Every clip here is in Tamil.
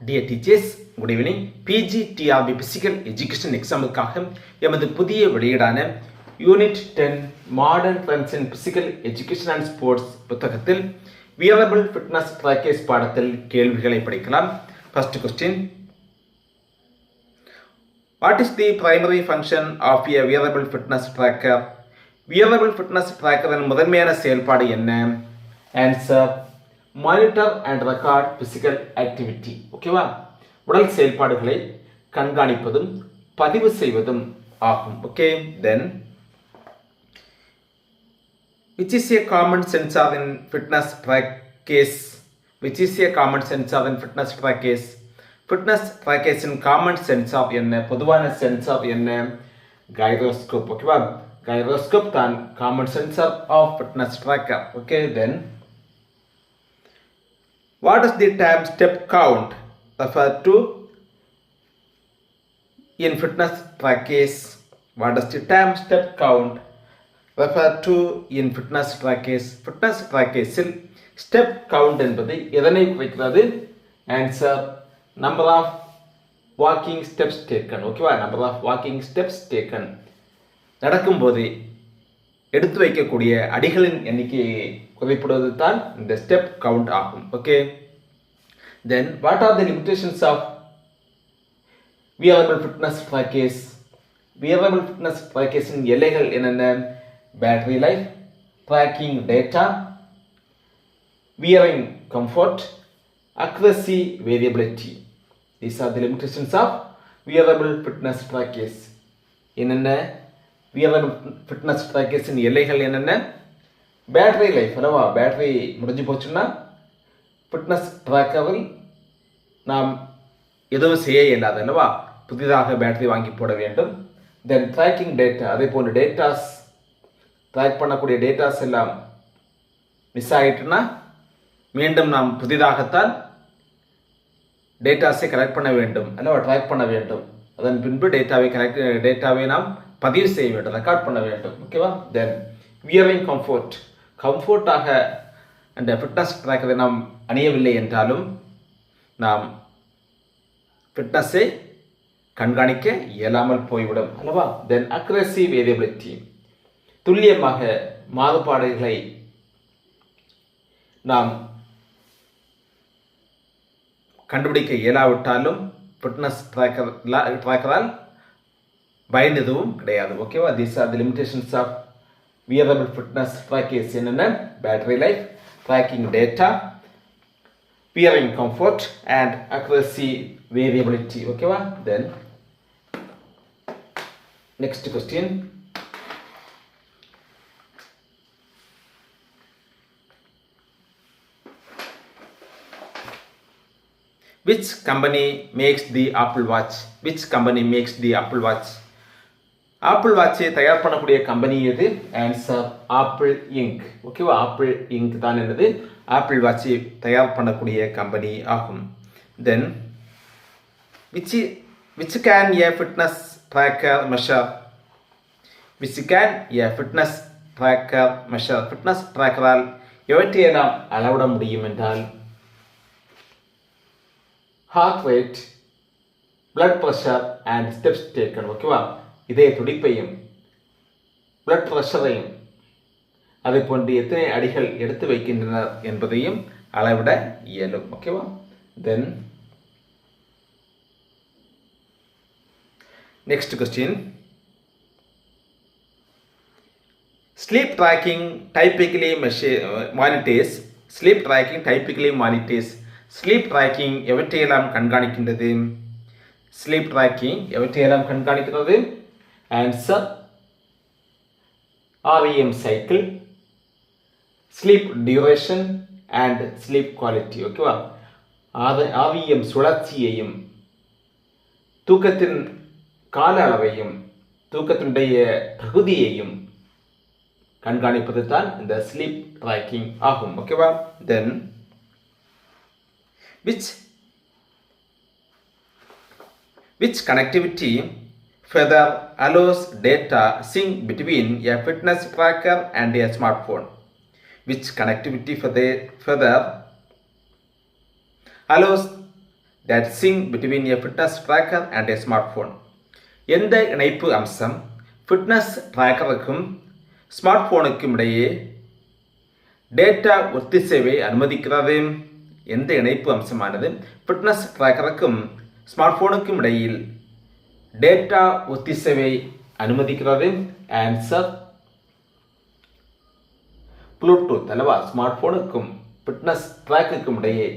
Dear teachers good evening PG TRB physical education எக்ஸாமுக்காக எமது புதிய வெளியீடான unit ten modern trends in physical education and sports புத்தகத்தில் வியரபிள் ஃபிட்னஸ் ட்ராக்கேஜ் பாடத்தில் கேள்விகளை படிக்கலாம். First question what is the primary function of a wearable fitness tracker wearable fitness ட்ராக்கரின் முதன்மையான செயல்பாடு என்ன? Answer monitor and record physical activity ஓகேவா உடல் செயல்பாடுகளை கண்காணிப்பதும் பதிவு செய்வதும் ஆகும். Okay then which is a common in fitness trackers practice? Which common a common sensor in fitness trackers fitness ட்ராக்கேஸின் common sense of என்ன? பொதுவான சென்ஸ் ஆஃப் என்ன கைரோஸ்கோப் ஓகேவா கைரோஸ்கோப் தான் common sensor of fitness tracker okay then what is the time step count refer to in fitness practice what is the time step count refer to in fitness practice fitness practice will step count என்பது எதனை குறிக்கிறது answer number of walking steps taken ஓகேவா number of walking steps taken நடக்கும்போது எடுத்து வைக்கக்கூடிய அடிகளின் எண்ணிக்கையை குறிப்பிடுவது தான் இந்த ஸ்டெப் கவுண்ட் ஆகும். Okay then what are the limitations of wearable fitness package wearable fitness பேக்கேஜின் எல்லைகள் என்னென்ன? Battery life tracking data wearing comfort accuracy variability these are the limitations of wearable fitness package என்னென்ன? வியரபிள் ஃபிட்னஸ் ட்ராக்கர்ஸின் எல்லைகள் என்னென்ன? பேட்டரி லைஃப் அல்லவா? பேட்டரி முடிஞ்சு போச்சுன்னா ஃபிட்னஸ் ட்ராக்கரில் நாம் எதுவும் செய்ய இயலாது அல்லவா? புதிதாக பேட்டரி வாங்கி போட வேண்டும். தென் ட்ராக்கிங் டேட்டா அதே போன்ற டேட்டாஸ் ட்ராக் பண்ணக்கூடிய டேட்டாஸ் எல்லாம் மிஸ் ஆகிட்டுன்னா மீண்டும் நாம் புதிதாகத்தான் டேட்டாஸை கலெக்ட் பண்ண வேண்டும் அல்லவா? ட்ராக் பண்ண வேண்டும். அதன் பின்பு டேட்டாவை கலெக்ட் டேட்டாவை நாம் பதிவு செய்ய வேண்டும் ரெக்கார்ட் பண்ண வேண்டும் ஓகேவா தென் வியரிங் கம்ஃபோர்ட் கம்ஃபோர்ட்டாக அந்த ஃபிட்னஸ் ட்ராக்கரை நாம் அணியவில்லை என்றாலும் நாம் ஃபிட்னஸை கண்காணிக்க இயலாமல் போய்விடும் அல்லவா? தென் அக்ரஸி வேரியபிலிட்டி துல்லியமாக மாறுபாடுகளை நாம் கண்டுபிடிக்க இயலாவிட்டாலும் ஃபிட்னஸ் ட்ராக்கர் ட்ராக்கரால் பயன் எதுவும் கிடையாது ஓகேவா these are the limitations of wearable fitness trackers என்னென்ன battery life tracking data peering comfort and accuracy variability ஓகேவா then next question which company makes the apple watch which company makes the apple watch Apple வாட்சை தயார் பண்ணக்கூடிய கம்பெனி எது? ஆன்சர் ஆப்பிள் இங்க் ஓகேவா ஆப்பிள் இங்க் தான் என்னது? ஆப்பிள் வாட்சை தயார் பண்ணக்கூடிய கம்பெனி ஆகும். Then which which can a fitness tracker measure which can a fitness tracker measure fitness ட்ராக்கரால் எவற்றையெல்லாம் அளவிட முடியும் என்றால் heart rate blood pressure and steps taken ஓகேவா இதய துடிப்பையும் பிளட் ப்ரெஷரையும் அதை போன்று எத்தனை அடிகள் எடுத்து வைக்கின்றனர் என்பதையும் அளவிட இயலும். ஓகேவா then next question sleep tracking typically மெஷி monitors sleep tracking typically monitors sleep tracking எவற்றையெல்லாம் கண்காணிக்கின்றது? ஸ்லீப் ட்ராக்கிங் எவற்றையெல்லாம் கண்காணிக்கிறது? Answer REM cycle, sleep duration and sleep quality ஓகேவா அது REM சுழற்சியையும் தூக்கத்தின் கால அளவையும் தூக்கத்தினுடைய தகுதியையும் கண்காணிப்பது தான் இந்த ஸ்லீப் ட்ராக்கிங் ஆகும் ஓகேவா then which which connectivity Feather allows data sync between a fitness tracker and a smartphone which connectivity Feather allows that sync between a fitness tracker and a smartphone எந்த இணைப்பு அம்சம் ஃபிட்னஸ் ட்ராக்கருக்கும் ஸ்மார்ட் ஃபோனுக்கும் இடையே டேட்டா ஒத்திசைவை அனுமதிக்கிறது எந்த இணைப்பு அம்சமானது ஃபிட்னஸ் ட்ராக்கருக்கும் ஸ்மார்ட் ஃபோனுக்கும் இடையில் டேட்டா ஒத்திசைவை அனுமதிக்கிறது. ஆன்சர் ப்ளூடூத் அல்லவா ஸ்மார்ட் ஃபோனுக்கும் ஃபிட்னஸ் ட்ராக்குக்கும் இடையே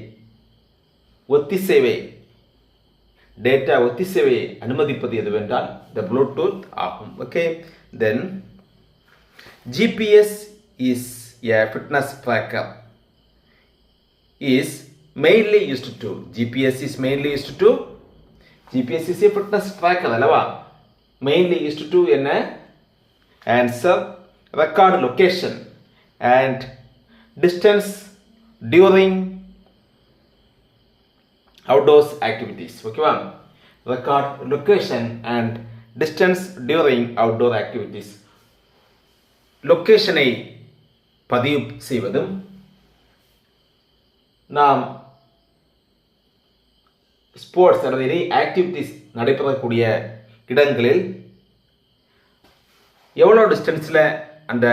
ஒத்திசைவை டேட்டா ஒத்திசைவை அனுமதிப்பது எதுவென்றால் த ப்ளூடூத் ஆகும். Okay then GPS is a fitness tracker is mainly used to GPS is mainly used to G P S C C fitness track ಅದಲ್ಲವಾ mainly ಇಷ್ಟು ಟು ಎನ್ and sub record location and distance during outdoors activities okay one record location and distance during outdoor activities ലൊക്കേഷനെ പതിവ് ചെയ്യുവതും നാം ஸ்போர்ட்ஸ் அல்லது இணை ஆக்டிவிட்டீஸ் நடைபெறக்கூடிய இடங்களில் எவ்வளோ டிஸ்டன்ஸில் அந்த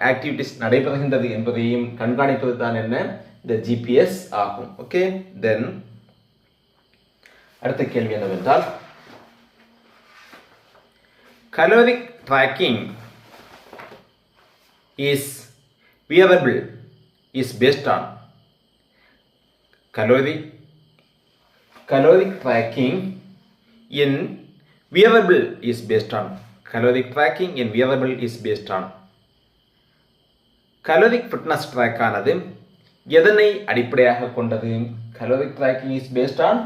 ஆக்டிவிட்டீஸ் நடைபெறுகின்றது என்பதையும் கண்காணிப்பது தான் என்ன? இந்த ஜிபிஎஸ் ஆகும். ஓகே தென் அடுத்த கேள்வி என்னவென்றால் caloric tracking is wearable is based on calorie caloric tracking in wearable is based on caloric tracking in wearable is based on caloric fitness track ஆனது எதனை அடிப்படையாக கொண்டது caloric tracking is based on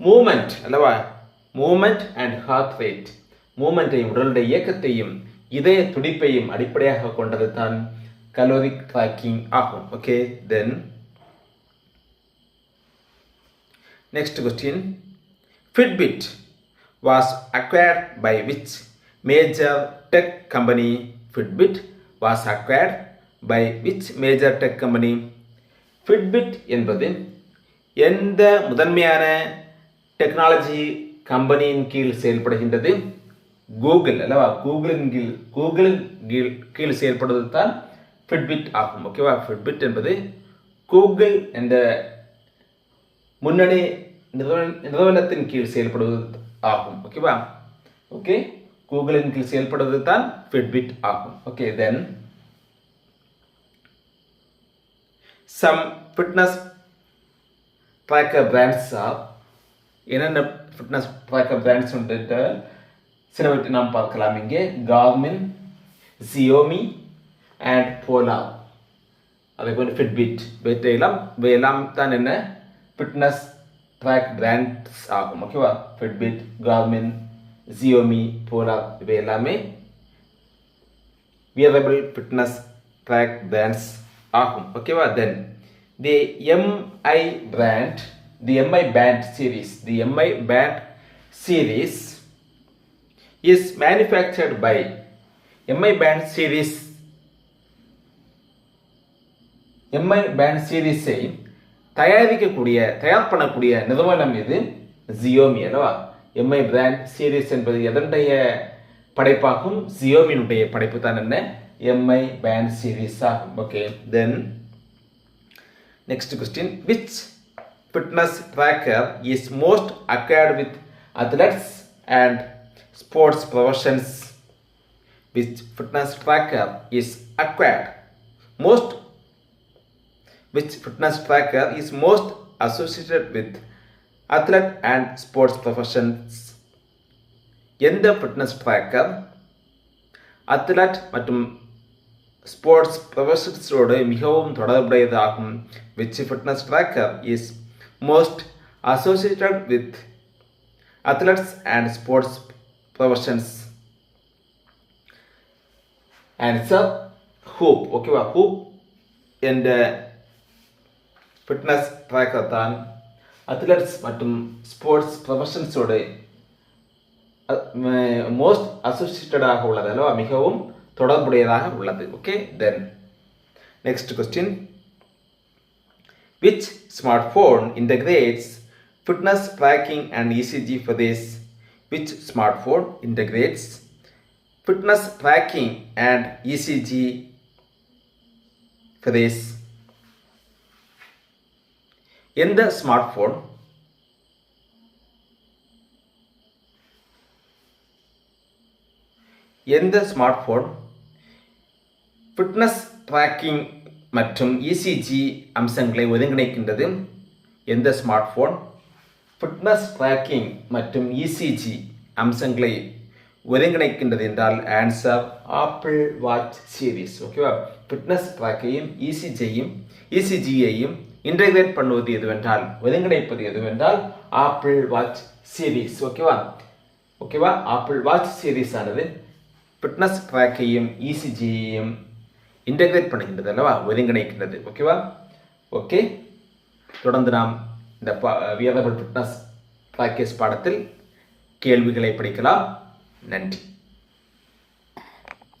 movement அல்லவா movement and heart rate மூமெண்ட்டையும் உடலுடைய இயக்கத்தையும் இதய துடிப்பையும் அடிப்படையாக கொண்டது தான் caloric tracking ஆகும் okay then Next question. Fitbit was acquired by which major tech company? Fitbit was acquired by which major tech company? Fitbit என்பது எந்த முதன்மையான டெக்னாலஜி கம்பெனியின் கீழ் செயல்படுகின்றது கூகுள் அல்லவா கூகுளின் கீழ் கூகுளின் கீழ் கீழ் செயல்படுவது தான் ஃபிட்பிட் ஆகும் ஓகேவா ஃபிட்பிட் என்பது கூகுள் என்ற முன்னணி நிறுவனத்தின் கீழ் செயல்படுவது ஆகும். ஓகேவா ஓகே கூகுளின் கீழ் செயல்படுவது தான் ஃபிட்பிட் ஆகும். Okay then some fitness tracker brands என்னென்ன ஃபிட்னஸ் ட்ராக்கர் பிராண்ட்ஸ் உண்டு சிலவற்றை நாம் பார்க்கலாம். இங்கே கார்மின் ஜியோமி அண்ட் போலா அதே போல் ஃபிட்பிட் இவையெல்லாம் இவையெல்லாம் தான் என்ன? ஃபிட்னஸ் ட்ராக் பிராண்ட்ஸ் ஆகும் ஓகேவா ஃபிட்பிட் கார்மின் ஜியோமி போலா இவை எல்லாமே வியரபிள் ஃபிட்னஸ் ட்ராக் பிராண்ட்ஸ் ஆகும் ஓகேவா then the MI brand the MI band series the MI band series is manufactured by MI band series MI band சீரீஸை தயாரிக்கக்கூடிய தயார் பண்ணக்கூடிய நிறுவனம் இது ஜியோமி அல்லவா? எம்ஐ பிராண்ட் சீரீஸ் என்பது எதனுடைய படைப்பாகும்? ஜியோமியினுடைய படைப்பு தான் என்ன? எம்ஐ பிராண்ட் சீரீஸ் ஆகும். Okay then next question which fitness tracker is most acquired with athletes and sports professions which fitness tracker is acquired most which fitness tracker is most associated with athlete and sports professions. எந்த ஃபிட்னஸ் ட்ராக்கர் அத்லட் மற்றும் ஸ்போர்ட்ஸ் ப்ரொஃபஷன்ஸோடு மிகவும் தொடர்புடையதாகும் which fitness tracker is most associated with athletes and sports professions answer Whoop ஓகேவா ஹூப் என்ற ஃபிட்னஸ் ட்ராக்கர் தான் அத்லெட்ஸ் மற்றும் ஸ்போர்ட்ஸ் ப்ரொஃபஷன்ஸோடு மோஸ்ட் அசோசியேட்டடாக உள்ளது அல்லவா மிகவும் தொடர்புடையதாக உள்ளது okay then next question which smart phone integrates fitness tracking and ECG for this. Which smartphone integrates fitness tracking and ECG for this? எந்த ஸ்மார்ட் ஃபோன் எந்த ஸ்மார்ட் ஃபோன் ஃபிட்னஸ் ட்ராக்கிங் மற்றும் இசிஜி அம்சங்களை ஒருங்கிணைக்கின்றது. எந்த ஸ்மார்ட் ஃபோன் ஃபிட்னஸ் ட்ராக்கிங் மற்றும் இசிஜி அம்சங்களை ஒருங்கிணைக்கின்றது என்றால் ஆன்சர் ஆப்பிள் வாட்ச் சீரீஸ் ஓகேவா ஃபிட்னஸ் ட்ராக்கையும் இசிஜியையும் இசிஜியையும் இன்டகிரேட் பண்ணுவது எதுவென்றால் ஒருங்கிணைப்பது எதுவென்றால் ஆப்பிள் வாட்ச் சீரிஸ் ஓகேவா ஓகேவா ஆப்பிள் வாட்ச் சீரிஸ் ஆனது ஃபிட்னஸ் ட்ராக்கையும் இசிஜியையும் இன்டகிரேட் பண்ணுகின்றது அல்லவா? ஒருங்கிணைக்கின்றது ஓகேவா ஓகே தொடர்ந்து நாம் இந்த வியரபிள் ஃபிட்னஸ் ட்ராக்கேஸ் பாடத்தில் கேள்விகளை படிக்கலாம். நன்றி.